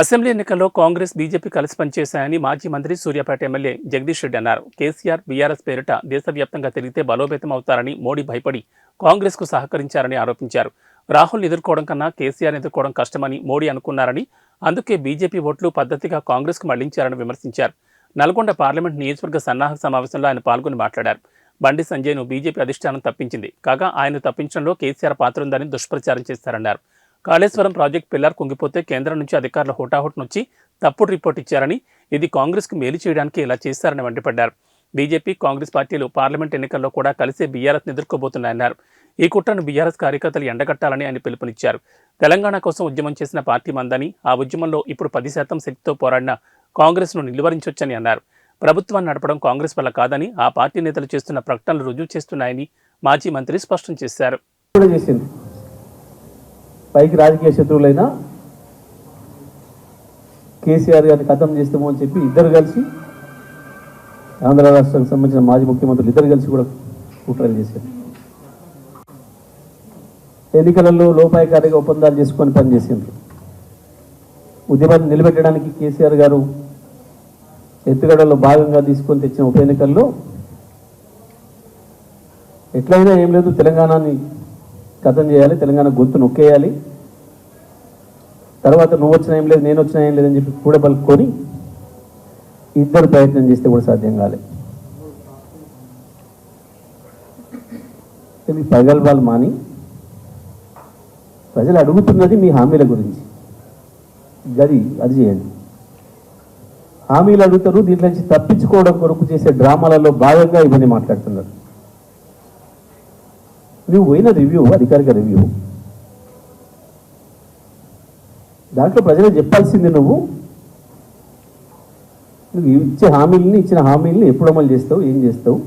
Assembly ఎన్నికల్లో Congress BJP కలిసి పనిచేశాయని మాజీ మంత్రి సూర్యాపేట ఎమ్మెల్యే జగదీష్ రెడ్డి అన్నారు. కేసీఆర్ బీఆర్ఎస్ పేరిట దేశవ్యాప్తంగా తిరిగితే బలోపేతం అవుతారని మోడీ భయపడి కాంగ్రెస్కు సహకరించారని ఆరోపించారు. రాహుల్ ఎదుర్కోవడం కన్నా కేసీఆర్ ఎదుర్కోవడం కష్టమని మోడీ అనుకున్నారని అందుకే బీజేపీ ఓట్లు పద్ధతిగా కాంగ్రెస్కు మళ్ళించారని విమర్శించారు. నల్గొండ పార్లమెంట్ నియోజకవర్గ సన్నాహక సమావేశంలో ఆయన పాల్గొని మాట్లాడారు. బండి సంజయ్ను బీజేపీ అధిష్టానం తప్పించింది. కాగా ఆయన తప్పించడంలో కేసీఆర్ పాత్ర ఉందని దుష్ప్రచారం చేశారన్నారు కాళేశ్వరం ప్రాజెక్టు పిల్లర్ కుంగిపోతే కేంద్రం నుంచి అధికారుల హుటాహుట్ నుంచి తప్పుడు రిపోర్ట్ ఇచ్చారని ఇది కాంగ్రెస్కు మేలు చేయడానికి ఇలా చేశారని మండిపడ్డారు. బీజేపీ కాంగ్రెస్ పార్టీలు పార్లమెంట్ ఎన్నికల్లో కూడా కలిసే బీఆర్ఎస్ని ఎదుర్కోబోతున్నాయన్నారు ఈ కుట్రను బీఆర్ఎస్ కార్యకర్తలు ఎండగట్టాలని ఆయన పిలుపునిచ్చారు. తెలంగాణ కోసం ఉద్యమం చేసిన పార్టీ మందని ఆ ఉద్యమంలో ఇప్పుడు పది శాతం శక్తితో పోరాడిన కాంగ్రెస్ను నిలువరించొచ్చని అన్నారు. ప్రభుత్వాన్ని నడపడం కాంగ్రెస్ వల్ల కాదని ఆ పార్టీ నేతలు చేస్తున్న ప్రకటనలు రుజువు చేస్తున్నాయని మాజీ మంత్రి స్పష్టం చేశారు. పైకి రాజకీయ శత్రువులైనా కేసీఆర్ గారిని కథం చేస్తామో అని చెప్పి ఇద్దరు కలిసి ఆంధ్ర రాష్ట్రానికి సంబంధించిన మాజీ ముఖ్యమంత్రులు ఇద్దరు కలిసి కూడా కుట్రలు చేశారు. ఎన్నికలలో లోపాయకారిగా ఒప్పందాలు చేసుకొని పనిచేసింది ఉద్యమాన్ని నిలబెట్టడానికి కేసీఆర్ గారు ఎత్తుగడలో భాగంగా తీసుకొని తెచ్చిన ఉప ఎన్నికల్లో ఎట్లయినా ఏం లేదు తెలంగాణని కథం చేయాలి తెలంగాణ గొంతు నొక్కేయాలి. తర్వాత నువ్వు వచ్చినా ఏం లేదు నేను వచ్చినా ఏం లేదని చెప్పి కూడా పలుకొని ఇద్దరు ప్రయత్నం చేస్తే కూడా సాధ్యం కాలేదు మీ పగల్బాలు మాని ప్రజలు అడుగుతున్నది మీ హామీల గురించి. గది అది చేయండి. హామీలు అడుగుతారు దీంట్లో నుంచి తప్పించుకోవడం కొరకు చేసే డ్రామాలలో భాగంగా ఇవన్నీ మాట్లాడుతున్నారు. నువ్వు పోయిన రివ్యూ అధికారిక రివ్యూ దాంట్లో ప్రజలకు చెప్పాల్సింది నువ్వు నువ్వు ఇచ్చే హామీలని ఇచ్చిన హామీలని ఎప్పుడు అమలు చేస్తావు ఏం చేస్తావు?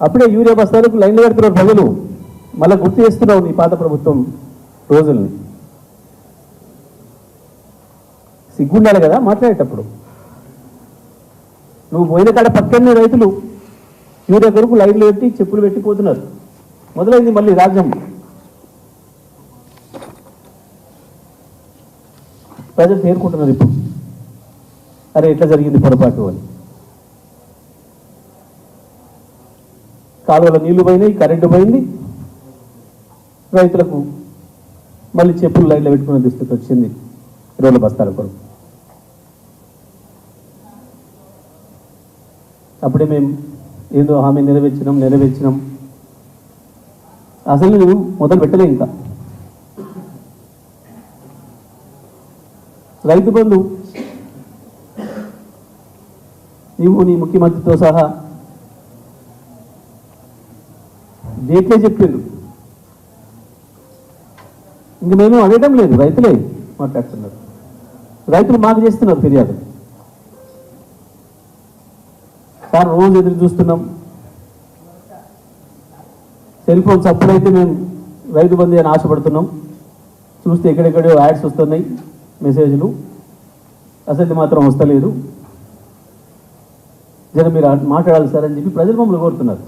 అప్పుడే యూరియా బస్తాలకు లైన్లు కడుతున్నారు ప్రజలు. మళ్ళీ గుర్తు చేస్తున్నావు నీ పాత ప్రభుత్వం రోజుల్ని. సిగ్గుండాలి కదా మాట్లాడేటప్పుడు. నువ్వు పోయిన కాడ పక్కనే రైతులు యూరియా కొరకు లైన్లు పెట్టి చెప్పులు పెట్టిపోతున్నారు. మొదలైంది మళ్ళీ రాజ్యం. ప్రజలు తేరుకుంటున్నారు ఇప్పుడు. అరే ఎట్లా జరిగింది పొరపాటు అని. కాలువల నీళ్ళు పోయినాయి కరెంటు పోయింది. రైతులకు మళ్ళీ చెప్పులు లైన్లో పెట్టుకునే దుస్థితి వచ్చింది. రోడ్ల బస్తాల కొరకు. అప్పుడే మేము ఏదో హామీ నెరవేర్చడం నెరవేర్చడం. అసలు నువ్వు మొదలు పెట్టలే ఇంకా. రైతు బంధు నీవు నీ ముఖ్యమంత్రితో సహా డేట్లే చెప్పిండు. ఇంక మేము అడగటం లేదు రైతులే మాట్లాడుతున్నారు. రైతులు మాకు చేస్తున్నారు ఫిర్యాదు. సార్ రోజు ఎదురు చూస్తున్నాం. సెల్ ఫోన్స్ అప్పుడైతే మేము రైతు బంధు అని ఆశపడుతున్నాం. చూస్తే ఎక్కడెక్కడో యాడ్స్ వస్తున్నాయి మెసేజ్లు. అసలు మాత్రం వస్తలేదు. జనం మీరు మాట్లాడాలి సార్ అని చెప్పి ప్రజలు మమ్మల్ని కోరుతున్నారు.